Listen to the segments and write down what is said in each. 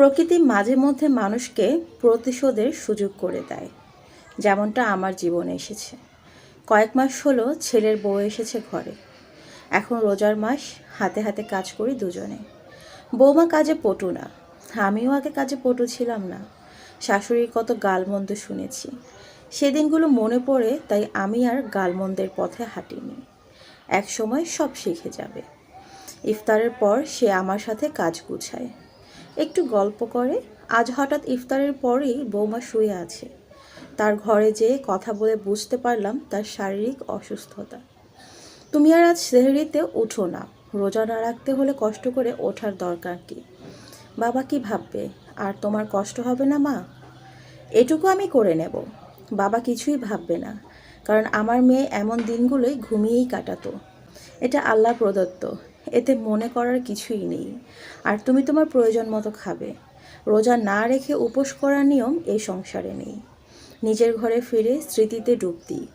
প্রকৃতি মাঝে মধ্যে মানুষকে প্রতিশোধের সুযোগ করে দেয়। যেমনটা আমার জীবনে এসেছে। কয়েক মাস হলো ছেলের বউ এসেছে ঘরে। এখন রোজার মাস, হাতে হাতে কাজ করি দুজনে। বৌমা কাজে পটু না। আমিও আগে কাজে পটু ছিলাম না। শাশুড়ির কত গালমন্দ শুনেছি। সেদিনগুলো মনে পড়ে, তাই আমি আর গালমন্দের পথে হাঁটিনি। এক সময় সব শিখে যাবে। ইফতারের পর সে আমার সাথে কাজ গুছায়। একটু গল্প করে। আজ হঠাৎ ইফতারের পরেই বৌমা শুয়ে আছে। তার ঘরে যেয়ে কথা বলে বুঝতে পারলাম তার শারীরিক অসুস্থতা। তুমি আর আজ সেহরিতে উঠো না। রোজা না রাখতে হলে কষ্ট করে ওঠার দরকার কি? বাবা কি ভাববে? আর তোমার কষ্ট হবে না, মা? এটুকু আমি করে নেব। বাবা কিছুই ভাববে না। কারণ আমার মেয়ে এমন দিনগুলোই ঘুমিয়েই কাটাতো। এটা আল্লাহ প্রদত্ত। এতে মনে করার কিছুই নেই। আর তুমি তোমার প্রয়োজন মতো খাবে। রোজা না রেখে উপোস করার নিয়ম এই সংসারে নেই। নিজের ঘরে ফিরে স্মৃতিতে ডুব দিই।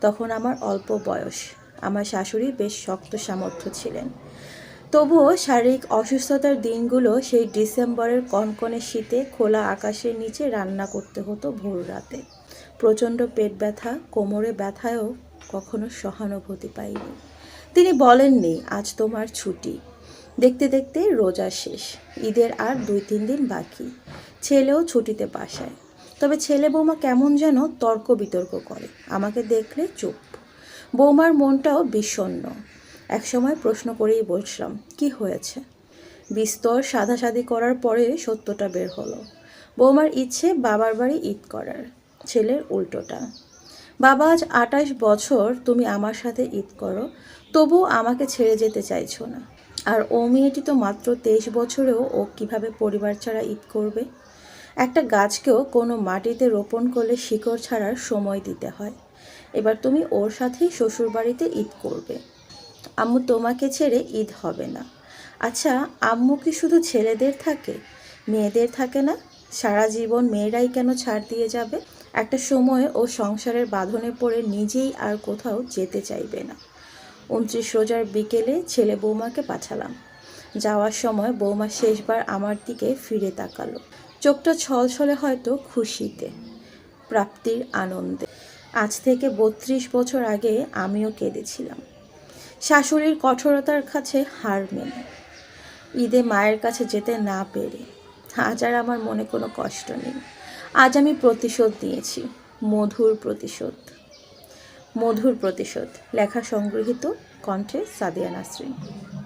তখন আমার অল্প বয়স। আমার শাশুড়ি বেশ শক্ত সামর্থ্য ছিলেন। তবুও শারীরিক অসুস্থতার দিনগুলো সেই ডিসেম্বরের কনকনে শীতে খোলা আকাশের নিচে রান্না করতে হতো ভোর রাতে। প্রচণ্ড পেট ব্যথা, কোমরে ব্যথায়ও কখনো সহানুভূতি পাইনি। তিনি বলেননি, আজ তোমার ছুটি। দেখতে দেখতে রোজা শেষ, ঈদের আর দুই তিন দিন বাকি। ছেলেও ছুটিতে বাসায়। তবে ছেলে বৌমা কেমন যেন তর্ক বিতর্ক করে, আমাকে দেখলে চুপ। বৌমার মনটাও বিষণ্ণ। একসময় প্রশ্ন করেই বলছিলাম, কি হয়েছে? বিস্তর সাদাসাদি করার পরে সত্যটা বের হলো। বৌমার ইচ্ছে বাবার বাড়ি ঈদ করার, ছেলের উল্টোটা। বাবা, আজ আটাশ বছর তুমি আমার সাথে ঈদ করো, তবু আমাকে ছেড়ে যেতে চাইছো না। আর ও মেয়েটি তো মাত্র তেইশ বছরেও ও কীভাবে পরিবার ছাড়া ঈদ করবে? একটা গাছকেও কোনো মাটিতে রোপণ করলে শিকড় ছাড়ার সময় দিতে হয়। এবার তুমি ওর সাথেই শ্বশুরবাড়িতে ঈদ করবে। আম্মু তোমাকে ছেড়ে ঈদ হবে না। আচ্ছা আম্মু কি শুধু ছেলেদের থাকে? মেয়েদের থাকে না? সারা জীবন মেয়েরাই কেন ছাড় দিয়ে যাবে? একটা সময় ও সংসারের বাঁধনে পড়ে নিজেই আর কোথাও যেতে চাইবে না। উনত্রিশ রোজার বিকেলে ছেলে বৌমাকে পাঠালাম। যাওয়ার সময় বৌমা শেষবার আমার দিকে ফিরে তাকালো। চোখটা ছলছলে হয়তো খুশিতে, প্রাপ্তির আনন্দে। আজ থেকে বত্রিশ বছর আগে আমিও কেঁদেছিলাম। শাশুড়ির কঠোরতার কাছে হার মেনে। ঈদে মায়ের কাছে যেতে না পেরে। আজ আর আমার মনে কোনো কষ্ট নেই। আজ আমি প্রতিশোধ নিয়েছি। মধুর প্রতিশোধ। মধুর প্রতিশোধ। লেখা সংগৃহীত কণ্ঠে সাদিয়া নাসরিন।